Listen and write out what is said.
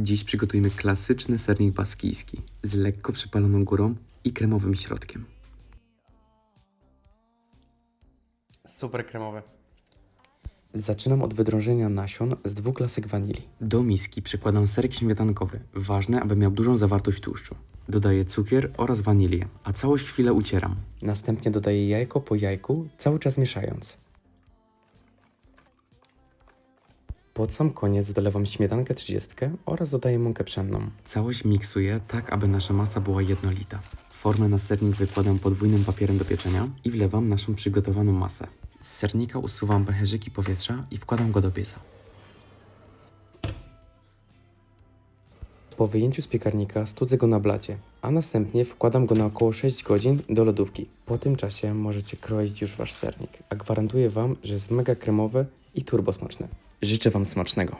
Dziś przygotujemy klasyczny sernik baskijski z lekko przypaloną górą i kremowym środkiem. Super kremowy. Zaczynam od wydrążenia nasion z dwóch lasek wanilii. Do miski przekładam serek śmietankowy, ważne, aby miał dużą zawartość tłuszczu. Dodaję cukier oraz wanilię, a całość chwilę ucieram. Następnie dodaję jajko po jajku, cały czas mieszając. Pod sam koniec dolewam śmietankę 30 oraz dodaję mąkę pszenną. Całość miksuję tak, aby nasza masa była jednolita. Formę na sernik wykładam podwójnym papierem do pieczenia i wlewam naszą przygotowaną masę. Z sernika usuwam pęcherzyki powietrza i wkładam go do pieca. Po wyjęciu z piekarnika studzę go na blacie, a następnie wkładam go na około 6 godzin do lodówki. Po tym czasie możecie kroić już wasz sernik, a gwarantuję wam, że jest mega kremowy i turbo smaczny. Życzę wam smacznego.